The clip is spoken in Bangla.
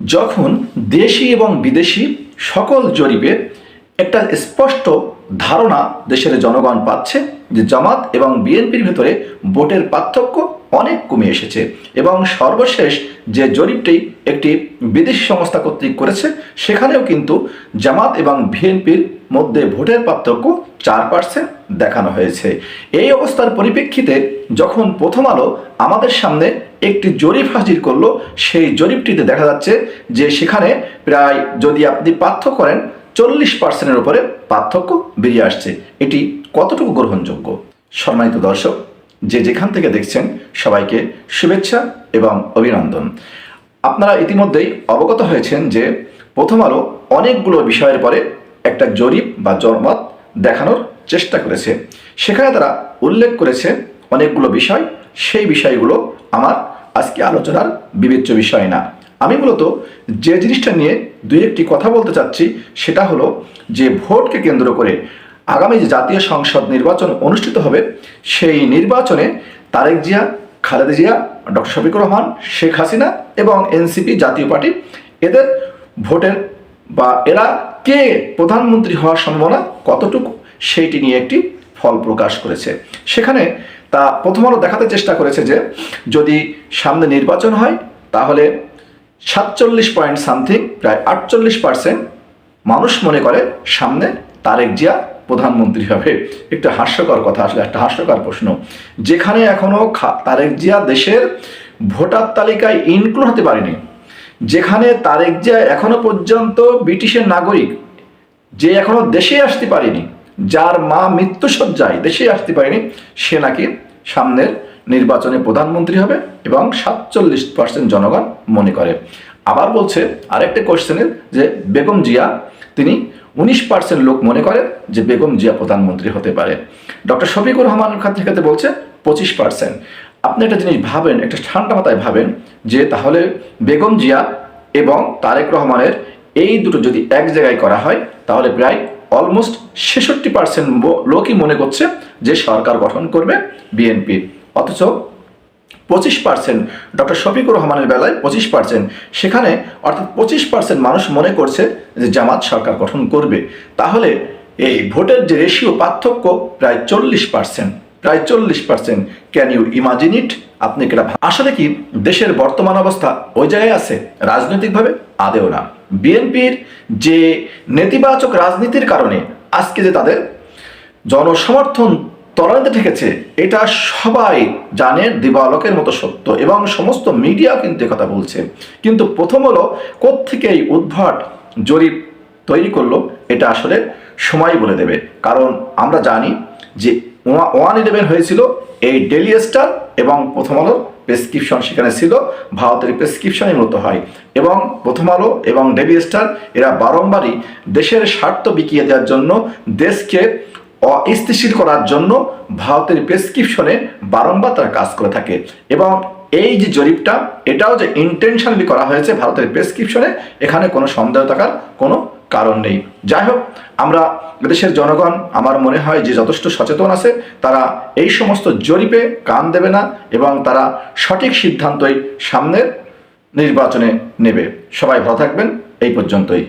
যখন দেশি এবং বিদেশি সকল জরিপে একটা স্পষ্ট ধারণা দেশের জনগণ পাচ্ছে যে জামাত এবং বিএনপির ভেতরে ভোটের পার্থক্য অনেক কমে এসেছে এবং সর্বশেষ যে জরিপটি একটি বিদেশি সংস্থা কর্তৃক করেছে, সেখানেও কিন্তু জামাত এবং বিএনপির মধ্যে ভোটের পার্থক্য চার পার্সেন্ট দেখানো হয়েছে। এই অবস্থার পরিপ্রেক্ষিতে যখন প্রথম আলো আমাদের সামনে একটি জরিপ হাজির করল। সেই জরিপটিতে দেখা যাচ্ছে যে সেখানে প্রায় যদি আপনি পার্থক্য করেন, চল্লিশ পার্সেন্টের উপরে পার্থক্য বেরিয়ে আসছে। এটি কতটুকু গ্রহণযোগ্য? সম্মানিত দর্শক, যে যেখান থেকে দেখছেন, সবাইকে শুভেচ্ছা এবং অভিনন্দন। আপনারা ইতিমধ্যেই অবগত হয়েছেন যে প্রথম আলো অনেকগুলো বিষয়ের পরে একটা জরিপ বা জনমত দেখানোর চেষ্টা করেছে। সেখানে তারা উল্লেখ করেছে অনেকগুলো বিষয় সেই বিষয়গুলো আমার আজকে আলোচনার বিবেচ্য বিষয় না। আমি মূলত যে জিনিসটা নিয়ে দুই একটি কথা বলতে চাচ্ছি, সেটা হলো যে ভোটকে কেন্দ্র করে আগামী যে জাতীয় সংসদ নির্বাচন অনুষ্ঠিত হবে, সেই নির্বাচনে তারেক জিয়া, খালেদা জিয়া, ডক্টর শফিকুর রহমান, শেখ হাসিনা এবং এনসিপি জাতীয় পার্টি, এদের ভোটের বা এরা কে প্রধানমন্ত্রী হওয়ার সম্ভাবনা কতটুকু, সেইটি নিয়ে একটি ফল প্রকাশ করেছে। সেখানে তা প্রথম আলো দেখাতে চেষ্টা করেছে যে যদি সামনে নির্বাচন হয়, তাহলে সাতচল্লিশ পয়েন্ট সামথিং প্রায় আটচল্লিশ পার্সেন্ট মানুষ মনে করে সামনে তারেক জিয়া প্রধানমন্ত্রী হবে। একটা হাস্যকর কথা আসলে, একটা হাস্যকর প্রশ্ন। যেখানে এখনও খা- তারেক জিয়া দেশের ভোটার তালিকায় ইনক্লুড হতে পারেনি। যেখানে তারেক জিয়া এখনও পর্যন্ত ব্রিটিশের নাগরিক, যে এখনও দেশে আসতে পারেনি। যার মা মৃত্যুসজ্জায় দেশে আসতে পারেনি, সে নাকি সামনের নির্বাচনে প্রধানমন্ত্রী হবে এবং সাতচল্লিশ পার্সেন্ট জনগণ মনে করে। আবার বলছে আরেকটা কোশ্চেনের যে বেগম জিয়া, তিনি উনিশ পার্সেন্ট লোক মনে করে যে বেগম জিয়া প্রধানমন্ত্রী হতে পারে। ডক্টর শফিকুর রহমান খান থেকে বলছে পঁচিশ পার্সেন্ট আপনি একটা জিনিস ভাবেন, একটা ঠান্ডা মাথায় ভাবেন যে তাহলে বেগম জিয়া এবং তারেক রহমানের এই দুটো যদি এক জায়গায় করা হয়, তাহলে প্রায় অলমোস্ট ছেষট্টি পার্সেন্ট লোকই মনে করছে যে সরকার গঠন করবে বিএনপি। অথচ পঁচিশ পার্সেন্ট ডক্টর শফিকুর রহমানের বেলায় পঁচিশ পার্সেন্ট সেখানে অর্থাৎ পঁচিশ পার্সেন্ট মানুষ মনে করছে যে জামাত সরকার গঠন করবে। তাহলে এই ভোটের যে রেশিও পার্থক্য প্রায় চল্লিশ পার্সেন্ট প্রায় চল্লিশ percent can you imagine it আপনি কি এটা ভা- আসলে কি দেশের বর্তমান অবস্থা ওই জায়গায় আছে? রাজনৈতিকভাবে আদেও না। বিএনপির যে নেতিবাচক রাজনীতির কারণে আজকে যে তাদের জনসমর্থন তলানিতে ঠেকেছে, এটা সবাই জানে দিবালকের মতো সত্য এবং সমস্ত মিডিয়া কিন্তু কথা বলছে। কিন্তু প্রথম হলো কোত্থেকে এই উদ্ভট জরিপ তৈরি করল, এটা আসলে সময় বলে দেবে। কারণ আমরা জানি যে ওয়ান ইলেভেন হয়েছিল এই ডেলি স্টার এবং প্রথম আলোর প্রেসক্রিপশন সেখানে ছিল, ভারতের প্রেসক্রিপশনই মূলত হয়। এবং প্রথম আলো এবং ডেলি স্টার এরা বারংবারই দেশের স্বার্থ বিকিয়ে দেওয়ার জন্য, দেশকে অস্থিতিশীল করার জন্য ভারতের প্রেসক্রিপশনে বারংবার তারা কাজ করে থাকে। এবং এই যে জরিপটা, এটাও যে ইন্টেনশনালি করা হয়েছে ভারতের প্রেসক্রিপশনে এখানে কোনো সন্দেহ থাকার কোনো কারণ নেই। যাই হোক, আমরা দেশের জনগণ, আমার মনে হয় যে যথেষ্ট সচেতন আছে, তারা এই সমস্ত জরিপে কান দেবে না এবং তারা সঠিক সিদ্ধান্তই সামনের নির্বাচনে নেবে। সবাই ভালো থাকবেন, এই পর্যন্তই।